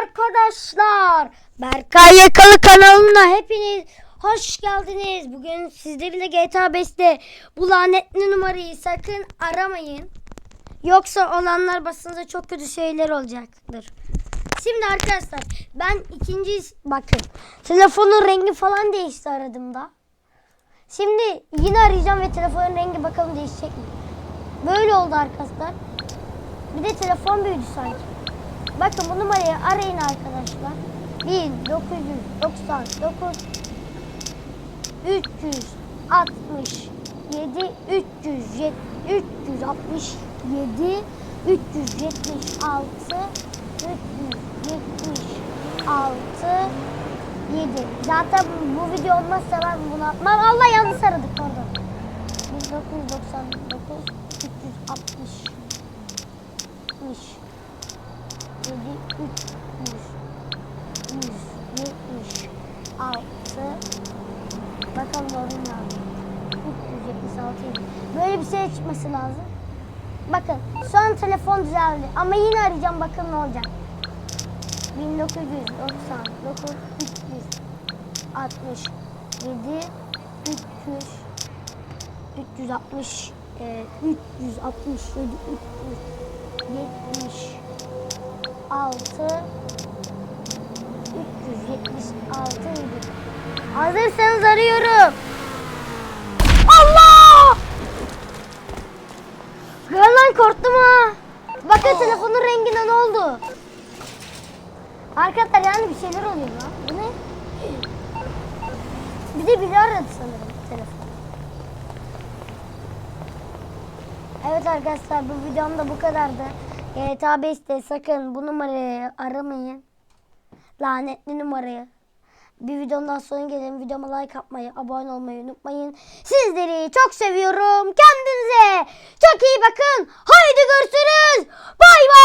arkadaşlar. Berkay Yakalı kanalına hepiniz hoş geldiniz. Bugün sizlerle GTA 5'te bu lanetli numarayı sakın aramayın. Yoksa olanlar basınca çok kötü şeyler olacaktır. Şimdi arkadaşlar ben ikinci bakın telefonun rengi falan değişti aradığımda. Şimdi yine arayacağım ve telefonun rengi bakalım değişecek mi? Böyle oldu arkadaşlar. Bir de telefon büyüdü sanki. Bakın bu numarayı arayın arkadaşlar. 1999 367 300 367 376 376 7 Zaten bu video olmazsa ben bunu atmam. Allah yanlış aradık pardon. 1999 360 60 7 300 176 Bakalım doğru mu abi? 376 yedi. Böyle bir şey çıkması lazım. Bakın şu an telefon düzeldi ama yine arayacağım bakın ne olacak. 1999 367 300 360 e, 367 376 376 idi. Hazırsanız arıyorum. Allah! Lan korktum ha. Bakın telefonun rengine ne oldu? Arkadaşlar yani bir şeyler oluyor lan. Bu ne? Bir de biri aradı sanırım telefon. Evet arkadaşlar bu videom da bu kadardı. GTA 5'te sakın bu numarayı aramayın. Lanetli numarayı. Bir daha sonra gelin. Videoma like atmayı, abone olmayı unutmayın. Sizleri çok seviyorum. Kendinize çok iyi bakın. Haydi görüşürüz. Bay bay.